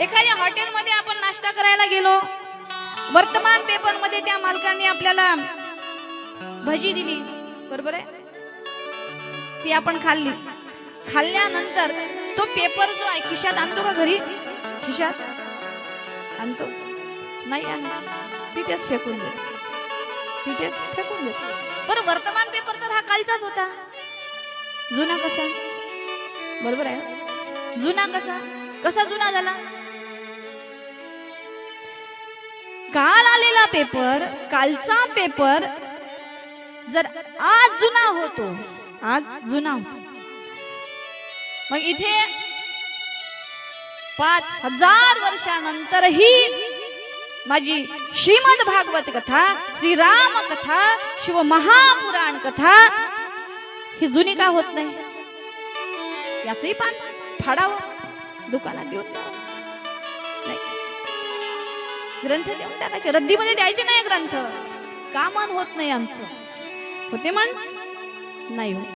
एखाद्या हॉटेलमध्ये आपण नाश्ता करायला गेलो वर्तमान पेपरमध्ये त्या मालकांनी आपल्याला भजी दिली. बरोबर आहे? ती आपण खाल्ली. खाल्ल्यानंतर तो पेपर जो आहे खिशात आणतो का घरी? खिशात? आणतो. नाही आणतो तिथेच फेकून देतो. तिथेच फेकून देतो. बरं वर्तमान पेपर तर हा कालचाच होता. जुना कसा? बरोबर आहे जुना कसा? कसा जुना झाला? काल आलेला पेपर कालचा पेपर जर आज जुना होतो आज जुना होतो. मग इथे पाच हजार वर्षानंतरही माझी श्रीमद भागवत कथा श्रीराम कथा शिव महापुराण कथा ही जुनी का होत नाही? याचही पान फाडावं दुकानात देऊन नाही. ग्रंथ देऊन टाकायचे. रद्दीमध्ये द्यायचे नाही ग्रंथ. का मन होत नाही आमचं. होते मन नाही होत.